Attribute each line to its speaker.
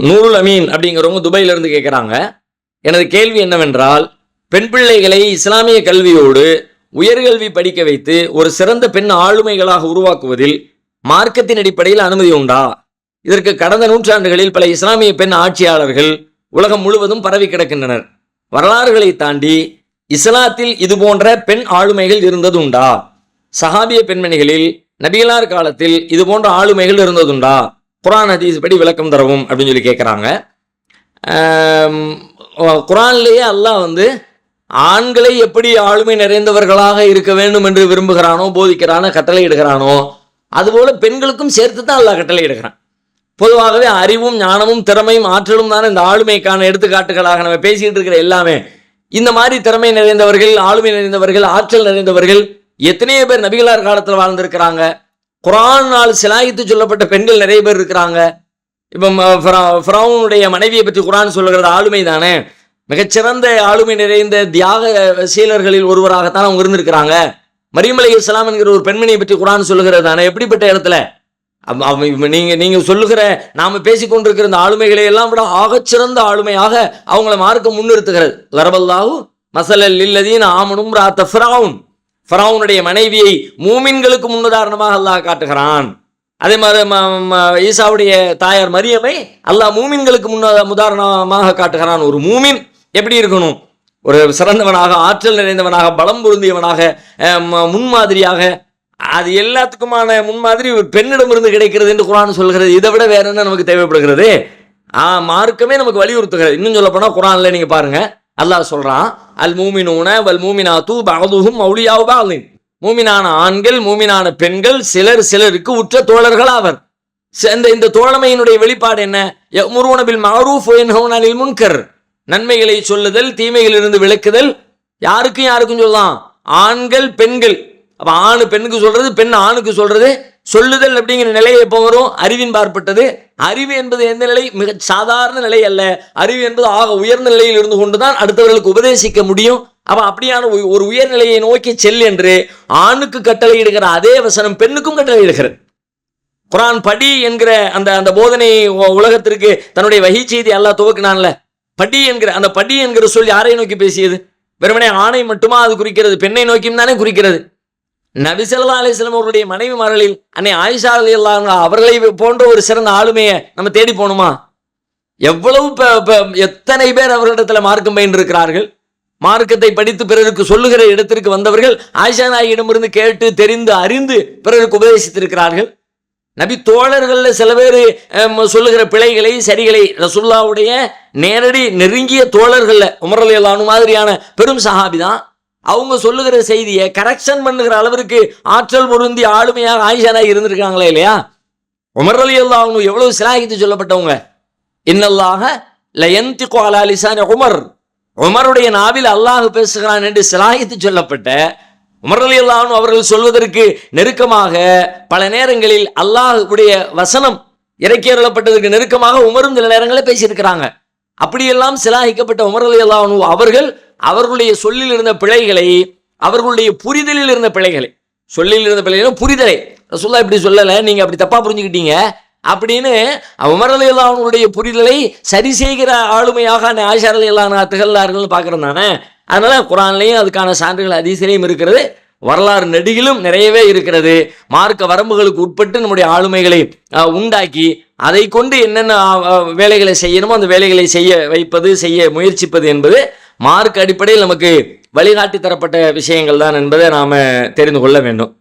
Speaker 1: நூருல் அமீன் அப்படிங்கிறவங்க துபாயில இருந்து கேட்குறாங்க எனது கேள்வி என்னவென்றால் பெண் பிள்ளைகளை இஸ்லாமிய கல்வியோடு உயர்கல்வி படிக்க வைத்து ஒரு சிறந்த பெண் ஆளுமைகளாக உருவாக்குவதில் மார்க்கத்தின் அடிப்படையில் அனுமதி உண்டா? இதற்கு கடந்த நூற்றாண்டுகளில் பல இஸ்லாமிய பெண் ஆட்சியாளர்கள் உலகம் முழுவதும் பரவி கிடக்கின்றனர். வரலாறுகளை தாண்டி இஸ்லாத்தில் இது போன்ற பெண் ஆளுமைகள் இருந்ததுண்டா சஹாபிய பெண்மணிகளில் நபிகளார் காலத்தில் இது போன்ற ஆளுமைகள் இருந்ததுண்டா குரான் ஹதீஸ் படி விளக்கம் தரவும் அப்படின்னு சொல்லி கேட்குறாங்க குரான்லேயே அல்லாஹ் வந்து ஆண்களை எப்படி ஆளுமை நிறைந்தவர்களாக இருக்க வேண்டும் என்று விரும்புகிறானோ போதிக்கிறானோ கட்டளை இடுகிறானோ அதுபோல் பெண்களுக்கும் சேர்த்து தான் அல்லாஹ் கட்டளை இடுகிறான் பொதுவாகவே அறிவும் ஞானமும் திறமையும் ஆற்றலும் தானே இந்த ஆளுமைக்கான எடுத்துக்காட்டுகளாக நம்ம பேசிக்கிட்டு இருக்கிற எல்லாமே. இந்த மாதிரி திறமை நிறைந்தவர்கள் ஆளுமை நிறைந்தவர்கள் ஆற்றல் நிறைந்தவர்கள் எத்தனையோ பேர் நபிகளார் காலத்தில் வாழ்ந்திருக்கிறாங்க. குரானால் சிலாயித்து சொல்லப்பட்ட பெண்கள் நிறைய பேர் இருக்கிறாங்க. இப்போ ஃப்ரௌனுடைய மனைவியை பற்றி குரான் சொல்லுகிறது ஆளுமை தானே மிகச்சிறந்த ஆளுமை நிறைந்த தியாக சீலர்களில் ஒருவராகத்தான் அவங்க இருந்திருக்கிறாங்க. மரியமலை இஸ்லாம் என்கிற ஒரு பெண்மணியை பற்றி குரான் சொல்லுகிறது தானே? எப்படிப்பட்ட இடத்துல? நீங்க நீங்க சொல்லுகிற நாம பேசிக்கொண்டிருக்கிற இந்த ஆளுமைகளை எல்லாம் விட ஆகச்சிறந்த ஆளுமையாக அவங்கள மார்க்க முன்னிறுத்துகிறது. லரபல்லாஹூ மசலல் இல்லதீன் ஆமனும் ராத்த ஃபிரவுன். ஃபராவுனுடைய மனைவியை மூமின்களுக்கு முன்னுதாரணமாக அல்லாஹ் காட்டுகிறான். அதே மாதிரி ம- ம- ஈசாவுடைய தாயார் மரியமை அல்லாஹ் மூமின்களுக்கு முன்ன உதாரணமாக காட்டுகிறான். ஒரு மூமின் எப்படி இருக்கணும்? ஒரு சிறந்தவனாக ஆற்றல் நிறைந்தவனாக பலம் பொருந்தியவனாக ம- முன்மாதிரியாக அது எல்லாத்துக்குமான முன்மாதிரி ஒரு பெண்ணிடமிருந்து கிடைக்கிறது என்று குரான் சொல்கிறது. இதை விட வேற என்ன நமக்கு தேவைப்படுகிறது? ஆ மார்க்கமே நமக்கு வலியுறுத்துகிறது. இன்னும் சொல்லப்போனால் குரானில் குரான்ல பாருங்கள் அல்லாஹ் சொல்கிறான் அல் மூமினூன வல் மூமினா தூ பகதுகும் மௌலியாவு பாலின் மூமினான ஆண்கள் மூமினான பெண்கள் சிலர் சிலருக்கு உற்ற தோழர்கள் ஆவர். இந்த இந்த தோழமையினுடைய வெளிப்பாடு என்ன? முருவனபில் மாரூஃப் மஅரூஃப் அனில் முன்கர். நன்மைகளை சொல்லுதல் தீமைகளிலிருந்து விளக்குதல் யாருக்கும் யாருக்கும் சொல்லலாம். ஆண்கள் பெண்கள். அப்போ ஆணு பெண்ணுக்கு சொல்றது பெண் ஆணுக்கு சொல்றது சொல்லுதல் அப்படிங்கிற நிலை எப்போ வரும்? அறிவின் பார்ப்பட்டது அறிவு என்பது எந்த நிலை? மிக சாதாரண நிலை அல்ல. அறிவு என்பது ஆக உயர்ந்த நிலையில் இருந்து கொண்டுதான் அடுத்தவர்களுக்கு உபதேசிக்க முடியும். அப்போ அப்படியான ஒரு- ஒரு உயர்நிலையை நோக்கி செல் என்று ஆணுக்கு கட்டளையிடுகிற அதே வசனம் பெண்ணுக்கும் கட்டளையிடுகிறது. குரான் படி என்கிற அந்த அந்த போதனை உலகத்திற்கு தன்னுடைய வகை செய்தி அல்லாஹ் துவக்கினான்ல. படி என்கிற அந்த படி என்கிற சொல் யாரை நோக்கி பேசியது? வெறுமனே ஆணை மட்டுமா அது குறிக்கிறது? பெண்ணை நோக்கியும் தானே குறிக்கிறது. நபி ஸல்லல்லாஹு அலைஹி அவருடைய அவருடைய மனைவிமார்களில் அன்னை ஆயிஷா அலி அன்ஹா அவர்களை போன்ற ஒரு சிறந்த ஆளுமையை நம்ம தேடி போகணுமா? எவ்வளவு எத்தனை பேர் அவர்களிடத்தில் மார்க்கம் பயின்றிருக்கிறார்கள்? மார்க்கத்தை படித்து பிறருக்கு சொல்லுகிற இடத்திற்கு வந்தவர்கள் ஆயிஷா நாயிடமிருந்து கேட்டு தெரிந்து அறிந்து பிறருக்கு உபதேசித்திருக்கிறார்கள். நபி தோழர்களில் சில பேர் சொல்லுகிற பிழைகளை சரிகளை ரசுல்லாவுடைய நேரடி நெருங்கிய தோழர்களில் உமர் மாதிரியான பெரும் சஹாபி தான் அவங்க சொல்லுகிற செய்தியை கரெக்ஷன் பண்ணுகிற அளவிற்கு ஆற்றல் பொருந்தி ஆளுமையாக ஆயிஷா இருந்திருக்காங்களே இல்லையா? உமர் அலி அவங்க எவ்வளவு சிலாகித்து சொல்லப்பட்டவங்க? இன்னல்லாக லயந்தி அலா உமர். உமருடைய நாவில் அல்லாஹ் பேசுகிறான் என்று சிலாகித்து சொல்லப்பட்ட உமர் அலி அல்லாஹ் அவர்கள் சொல்வதற்கு நெருக்கமாக பல நேரங்களில் அல்லாஹுடைய வசனம் இறக்கி அருளப்பட்டதற்கு நெருக்கமாக உமரும் சில நேரங்களில் பேசியிருக்கிறாங்க. அப்படியெல்லாம் சிலாகிக்கப்பட்ட உமர் அலி அல்லாஹ் அவர்கள் அவர்களுடைய சொல்லில் இருந்த பிழைகளை அவர்களுடைய புரிதலில் இருந்த பிழைகளை சொல்லில் இருந்த பிள்ளைகளும் புரிதலை. ரசுல்லா இப்படி சொல்லலை நீங்கள் அப்படி தப்பாக புரிஞ்சுக்கிட்டீங்க. அப்படின்னு உமர் அலி புரிதலை சரி செய்கிற ஆளுமையாக அந்த ஆயிஷா அலி அல்லாஹ் திகழ்ந்தார்கள்னு பார்க்குறோம் தானே. அதனால் குரான்லேயும் அதுக்கான சான்றுகள் அதிசயம் இருக்கிறது. வரலாறு நெடுகிலும் நிறையவே இருக்கிறது. மார்க்க வரம்புகளுக்கு உட்பட்டு நம்முடைய ஆளுமைகளை உண்டாக்கி அதை கொண்டு என்னென்ன வேலைகளை செய்யணுமோ அந்த வேலைகளை செய்ய வைப்பது செய்ய முயற்சிப்பது என்பது மார்க் அடிப்படையில் நமக்கு வழிகாட்டி தரப்பட்ட விஷயங்கள் தான் என்பதை நாம் தெரிந்து கொள்ள வேண்டும்.